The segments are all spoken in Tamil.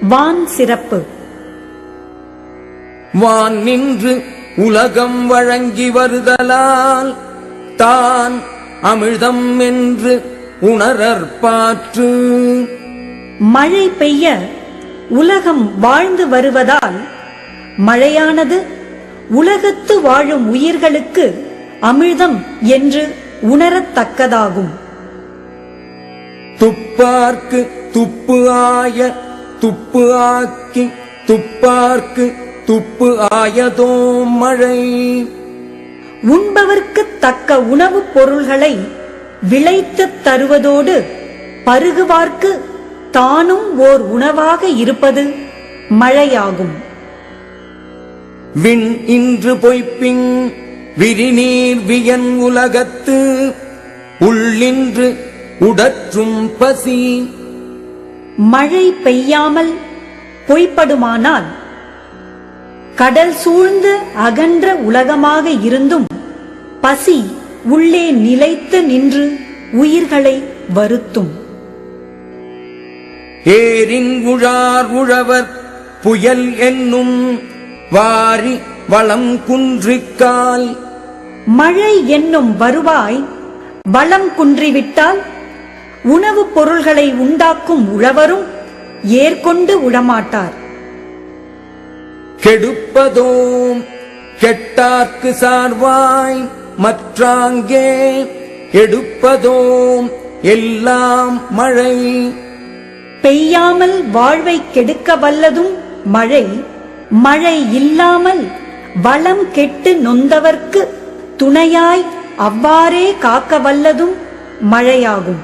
வான் சிறப்பு. வான் நின்று உலகம் வழங்கி வருதலால் தான் அமிழ்தம் என்று உணரற்பாற்று மழை பெய்ய உலகம் வாழ்ந்து வருவதால் மழையானது உலகத்து வாழும் உயிர்களுக்கு அமிழ்தம் என்று உணரத்தக்கதாகும். துப்பார்க்கு துப்பு ஆய துப்பு ஆக்கி துப்பார்க்கு துப்பு ஆயதோ மழை. உண்பவர்க்குத் தக்க உணவுப் பொருள்களை விளைத்துத் தருவதோடு பருகுவார்க்கு தானும் ஓர் உணவாக இருப்பது மழையாகும். விண் இன்று பொய்ப்பிங் விரிநீர் வியன் உலகத்து உள்ளின்று உடற்றும் பசி. மழை பெய்யாமல் பொய்ப்படுமானால் கடல் சூழ்ந்து அகன்ற உலகமாக இருந்தும் பசி உள்ளே நிலைத்து நின்று உயிர்களை வருத்தும். ஏரின் உழார் உழவர் புயல் என்னும் வாரி வளம் குன்றிக்கால். மழை என்னும் வருவாய் வளம் குன்றிவிட்டால் உணவுப் பொருள்களை உண்டாக்கும் உழவரும் ஏற்கொண்டு உழமாட்டார் கெடுப்பதோம் கெட்டார்க்கு சார்வாய் மற்றாங்கே எடுப்பதோம் எல்லாம் மழை. பெய்யாமல் வாழ்வை கெடுக்க வல்லதும் மழை மழை இல்லாமல் வளம் கெட்டு நொந்தவர்க்கு துணையாய் அவ்வாறே காக்க வல்லதும் மழையாகும்.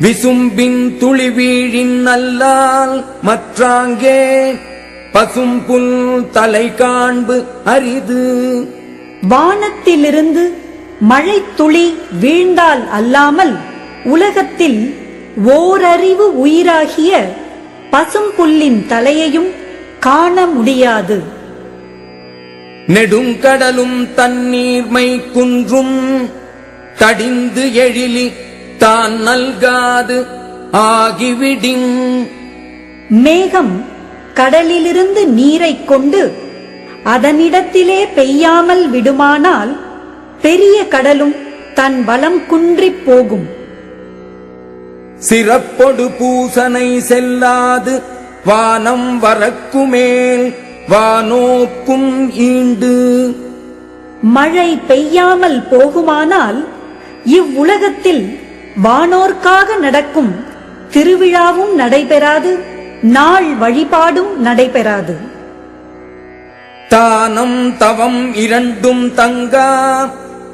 விசும்பின் துளி வீழின் அல்லால் மற்றாங்கே பசும்புல் தலை காண்பு அரிது. வானத்திலிருந்து மழை துளி வீழ்ந்தால் அல்லாமல் உலகத்தில் ஓரறிவு உயிராகிய பசும்புல்லின் தலையையும் காண முடியாது. நெடுங்கடலும் தண்ணீர்மை குன்றும் தடிந்து எழிலி தான் நல்காது ஆகிவிடின். மேகம் கடலிலிருந்து நீரைக் கொண்டு அதனிடத்திலே பெய்யாமல் விடுமானால் பெரிய கடலும் தன் வளம் குன்றிப் போகும். சிறப்பொடு பூசனை செல்லாது வானம் வரக்குமேல் வானோக்கும் ஈண்டு. மழை பெய்யாமல் போகுமானால் இவ்வுலகத்தில் வானோர்க்காக நடக்கும் திருவிழாவும் நடைபெறாது நாள் வழிபாடும் நடைபெறாது. தானம் தவம் இரண்டும் தங்கா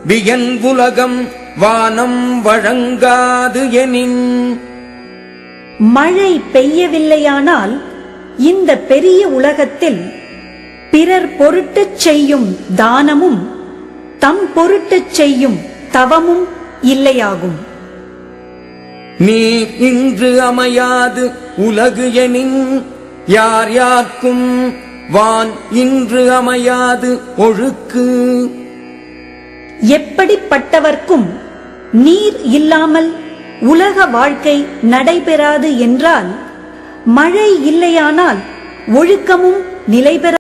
வியன் உலகம் வானம் வழங்காது எனின். மழை பெய்யவில்லையானால் இந்த பெரிய உலகத்தில் பிறர் பொருட்டுச் செய்யும் தானமும் தம் பொருட்டுச் செய்யும் தவமும் இல்லையாகும். நீ இன்று அமையாது உலகு எனின் யார் யார்க்கும் வான் இன்று அமையாது ஒழுக்கு. எப்படிப்பட்டவர்க்கும் நீர் இல்லாமல் உலக வாழ்க்கை நடைபெறாது என்றால் மழை இல்லையானால் ஒழுக்கமும் நிலைபெற